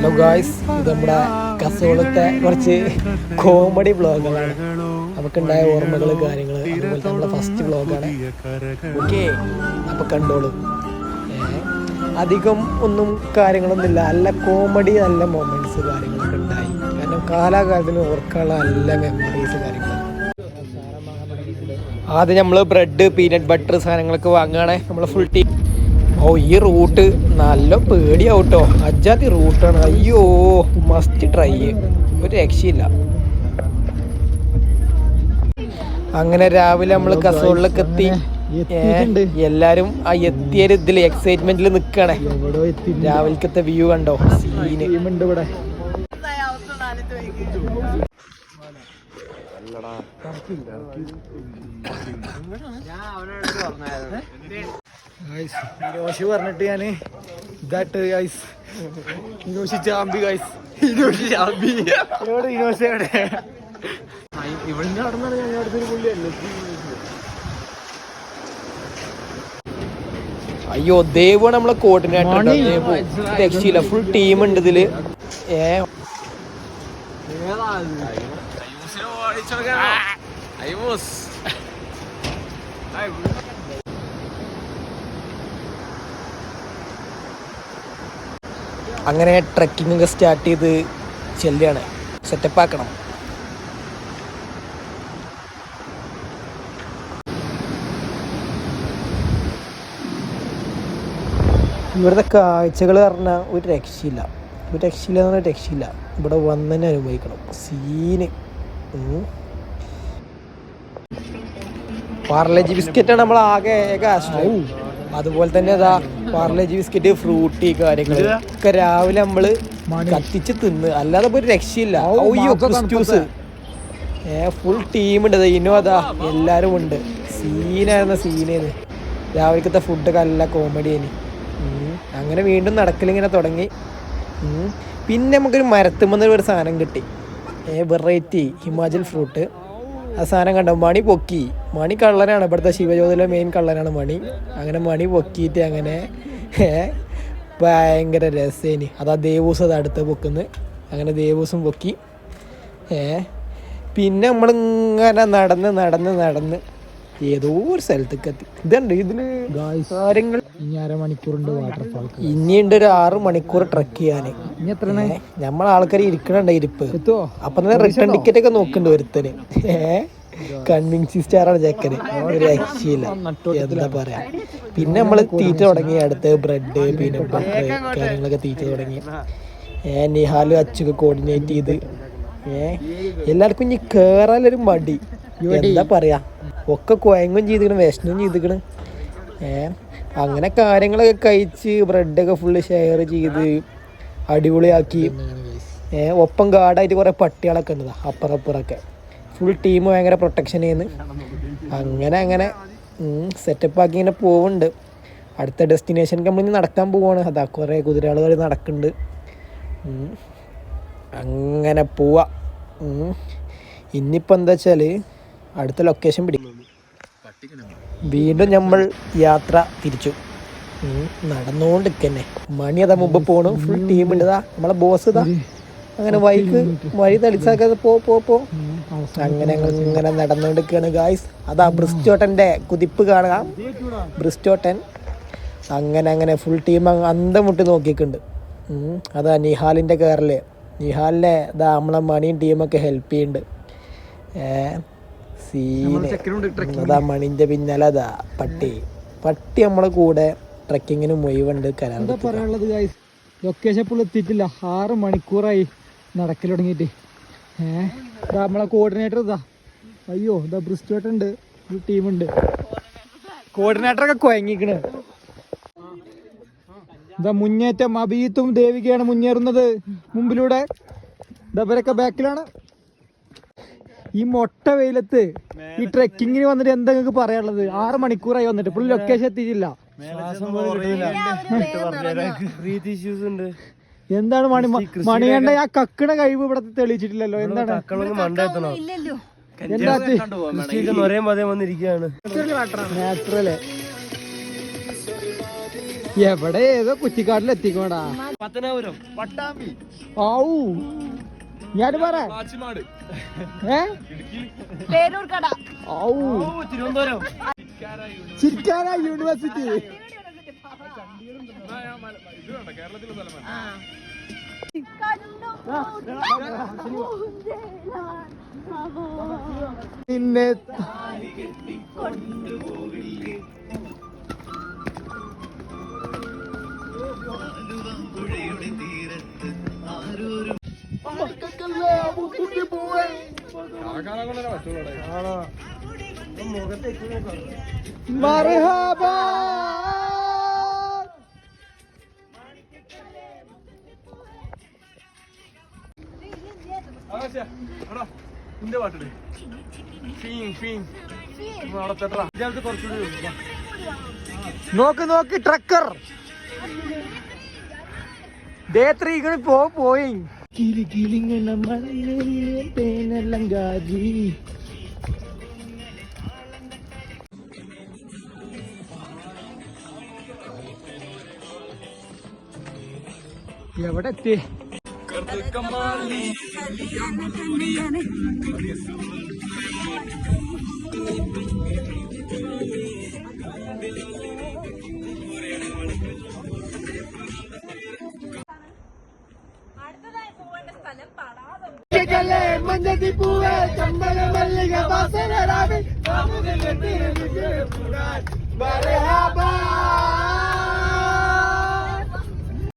Hello guys ഇത് നമ്മുടെ കസോളത്തെ കുറച്ച് കോമഡി ബ്ലോഗുകളാണ് നമുക്കുണ്ടായ ഓർമ്മകൾ കാര്യങ്ങൾ അതുപോലെ നമ്മുടെ ഫസ്റ്റ് ബ്ലോഗാണ് ഓക്കെ അപ്പൊ കണ്ടോളൂ. അധികം ഒന്നും കാര്യങ്ങളൊന്നുമില്ല. നല്ല കോമഡി നല്ല മൊമെന്റ്സ് കാര്യങ്ങളൊക്കെ ഉണ്ടായി. കാരണം കാലാകാലത്തിന് ഓർക്കാനുള്ള നല്ല മെമ്മറീസ് കാര്യങ്ങൾ ആദ്യം നമ്മൾ ബ്രെഡ് പീനട്ട് ബട്ടർ സാധനങ്ങളൊക്കെ വാങ്ങുകയാണെ. നമ്മൾ ഫുൾ ടീം ഓ ഈ റൂട്ട് നല്ല പേടിയാവും കേട്ടോ അജാതി റൂട്ടാണ്. അയ്യോ മസ്റ്റ് ട്രൈ ഒരു രക്ഷയില്ല. അങ്ങനെ രാവിലെ നമ്മൾ കസോളിലൊക്കെ എത്തി. എല്ലാരും ആ എത്തിയ ഇതിൽ എക്സൈറ്റ്മെന്റിൽ നിക്കണേ. രാവിലത്തെ വ്യൂ കണ്ടോ? സീന് ഇവിടെ. ഇനോഷി പറഞ്ഞിട്ട് ഞാൻ ഇതായിട്ട് ഗൈസ് ഇനോഷി ചാമ്പി ഗൈസ് ഇനോഷി ചാമ്പി ഇവിടെ ഇനോഷി അവിടെ ഇവിടുന്ന് നടന്നാണ് ഞാൻ അടുത്തൊരു പുള്ളിയല്ലേ? അയ്യോ ദേവ് നമ്മളെ കോട്ടിനായിട്ട് രക്ഷയില്ല. ഫുൾ ടീം ഉണ്ട് ഇതിൽ. ഏ? അങ്ങനെ ട്രക്കിംഗ് ഒക്കെ സ്റ്റാർട്ട് ചെയ്ത് ചെല്ലുകയാണ്. സെറ്റപ്പ് ആക്കണം. ഇവിടുത്തെ കാഴ്ചകൾ പറഞ്ഞാൽ ഒരു രക്ഷയില്ല. ഒരു രക്ഷയില്ല എന്ന് പറഞ്ഞാൽ രക്ഷയില്ല. ഇവിടെ വന്ന് തന്നെ അനുഭവിക്കണം സീന് പാർലജി ബിസ്ക്കറ്റാണ് നമ്മൾ ആകെ ഏക ആശ്രയം അതുപോലെ തന്നെ അതാ പാർലേജി ബിസ്ക്കറ്റ് ഫ്രൂട്ടി കാര്യങ്ങൾ ഒക്കെ രാവിലെ നമ്മൾ കത്തിച്ച് തിന്ന്. അല്ലാതെ ഒരു രക്ഷയില്ല. ഏ ഫുൾ ടീം ഉണ്ട്. ഇനോ അതാ എല്ലാരും ഉണ്ട്. സീനായിരുന്ന സീനേന്ന് രാവിലത്തെ ഫുഡൊക്കെ നല്ല കോമഡിയേന് അങ്ങനെ വീണ്ടും നടക്കലിങ്ങനെ തുടങ്ങി. പിന്നെ നമുക്കൊരു മരത്തുമ്പോൾ ഒരു സാധനം കിട്ടി. ഏ വെറൈറ്റി ഹിമാചൽ ഫ്രൂട്ട് ആ സാധനം കണ്ടോ? മണി പൊക്കി. മണി കള്ളനാണ്. ഇവിടുത്തെ ശിവജ്യോതിലെ മെയിൻ കള്ളനാണ് മണി. അങ്ങനെ മണി പൊക്കിയിട്ട് അങ്ങനെ ഭയങ്കര രസേനി. അതാ ദേവൂസ് അത് അടുത്ത് പൊക്കുന്ന് അങ്ങനെ ദേവൂസും പൊക്കി ഏ. പിന്നെ നമ്മളിങ്ങനെ നടന്ന് നടന്ന് നടന്ന് ഏതോ ഒരു സ്ഥലത്തേക്ക് എത്തി ഇതുണ്ട് ഇതിൽ കാര്യങ്ങൾ. ഇനി അരമണിക്കൂറുണ്ട് വാട്ടർഫാൾ ഇനിയുണ്ട് ഒരു ആറ് മണിക്കൂർ ട്രക്ക് ചെയ്യാന് ഇനി നമ്മളെ ആൾക്കാർ ഇരിക്കണുണ്ട് ഇരിപ്പ്. എത്തുവോ അപ്പൊ തന്നെ റിട്ടേൺ ടിക്കറ്റ് ഒക്കെ നോക്കുന്നുണ്ട് ഒരുത്തന്. ഏഹ് സ്റ്റാറാണ് ചെക്കന് ഒരു രക്ഷയില്ല. എന്താ പറയാ. പിന്നെ നമ്മൾ തീറ്റ തുടങ്ങി അടുത്ത് ബ്രെഡ് പീനട്ട് ബട്ടർ കാര്യങ്ങളൊക്കെ തീറ്റ തുടങ്ങി. ഏ നിഹാലും അച്ചൊക്കെ കോർഡിനേറ്റ് ചെയ്ത്. ഏ എല്ലാവർക്കും ഇനി കേറാനൊരു മടി. എന്താ പറയാ? ഒക്കെ കുഴങ്ങും ചെയ്തിക്കണ് വിഷമം ചെയ്തിക്കണ്. ഏ അങ്ങനെ കാര്യങ്ങളൊക്കെ കഴിച്ച് ബ്രെഡൊക്കെ ഫുള്ള് ഷെയർ ചെയ്ത്. അടിപൊളിയാക്കി. ഒപ്പം ഗാർഡായിട്ട് കുറേ പട്ടികളൊക്കെ ഉണ്ട് അപ്പുറപ്പുറൊക്കെ. ഫുൾ ടീം ഭയങ്കര പ്രൊട്ടക്ഷൻ ചെയ്യുന്നു അങ്ങനെ അങ്ങനെ. സെറ്റപ്പ് ആക്കി ഇങ്ങനെ പോകുന്നുണ്ട് അടുത്ത ഡെസ്റ്റിനേഷനിൽ കമ്പനി നടക്കാൻ പോവാണ്. അതാ കുറേ കുതിരകൾ നടക്കുന്നുണ്ട്. ഉം. അങ്ങനെ പോവാ. ഇന്നിപ്പോ ഇനിയിപ്പോൾ എന്താ വെച്ചാൽ അടുത്ത ലൊക്കേഷൻ പിടിക്കും വീണ്ടും നമ്മൾ യാത്ര തിരിച്ചു. നടന്നുകൊണ്ടിരിക്കന്നെ മണി അതാ മുമ്പ് പോണു. ഫുൾ ടീം ഉണ്ട് നമ്മളെ ബോസ് ഇതാ. അങ്ങനെ വൈക്ക് വഴി തളിച്ചാക്കാതെ പോ പോ പോ. അങ്ങനെ ഇങ്ങനെ നടന്നുകൊണ്ടിരിക്കുകയാണ് ഗായ്സ് അതാ ബ്രിസ്റ്റോട്ടന്റെ കുതിപ്പ് കാണുക. ബ്രിസ്റ്റോട്ടൻ അങ്ങനെ അങ്ങനെ ഫുൾ ടീം അന്തം മുട്ടി നോക്കിയിട്ടുണ്ട്. അതാ നിഹാലിന്റെ കയറൽ നിഹാലിനെ ഇതാ നമ്മളെ മണിയും ടീമൊക്കെ ഹെൽപ്പ് ചെയ്യുന്നുണ്ട് സീന് അതാ മണിന്റെ പിന്നാലെ അതാ പട്ടി. പട്ടി നമ്മളെ കൂടെ ട്രക്കിങ്ങിന് മുഴുവുണ്ട് കരാർ എന്താ പറയാനുള്ളത് ഗൈസ് ലൊക്കേഷൻ ഇപ്പോൾ എത്തിയിട്ടില്ല. ആറ് മണിക്കൂറായി നടക്കൽ തുടങ്ങിയിട്ട്. ഏഹ് ഇതാ നമ്മളെ കോർഡിനേറ്റർ ഇതാ. അയ്യോ ഇതാ ബ്രിസ്റ്റോട്ട് ഉണ്ട്. ഒരു ടീമുണ്ട് കോർഡിനേറ്ററൊക്കെ കുഴങ്ങിക്കണ് ഇതാ മുന്നേറ്റം അബീത്തും ദേവികയാണ് മുന്നേറുന്നത്. മുമ്പിലൂടെ. ഇതവരൊക്കെ ബാക്കിലാണ് ഈ മൊട്ട വെയിലത്ത് ഈ ട്രെക്കിങ്ങിന് വന്നിട്ട് എന്താ നിങ്ങൾക്ക് പറയാനുള്ളത്? ആറ് മണിക്കൂറായി വന്നിട്ട്. ഇപ്പോൾ ലൊക്കേഷൻ എത്തിയിട്ടില്ല. എന്താണ് മണി മണികണ്ഠ ആ കക്കണ കഴിവ് ഇവിടെ തെളിയിച്ചിട്ടില്ലല്ലോ? എന്താണ്? നാച്ചുറൽ എവിടെ ഏതോ കുറ്റിക്കാട്ടിൽ എത്തിക്കോടാ. പത്തനാപുരം. പട്ടാമ്പി. ഔ. ഞാൻ പറ ഏ? തിരുവനന്തപുരം. ചിരിക്കാന യൂണിവേഴ്സിറ്റി. പിന്നെ കാണാൻ കൊണ്ടല്ലേ പറ്റുള്ളൂ മർഹബാ നിന്റെ പാട്ടിട്. നോക്ക് നോക്ക് ട്രക്കർ ഡേ ത്രീ പോ പോയി കിളി കിളിങ്ങണ മലയിലെ തേനെല്ലാം എവിടെ എത്തി മഞ്ഞതി പൂവേ ചമ്പല മല്ലിക വാസന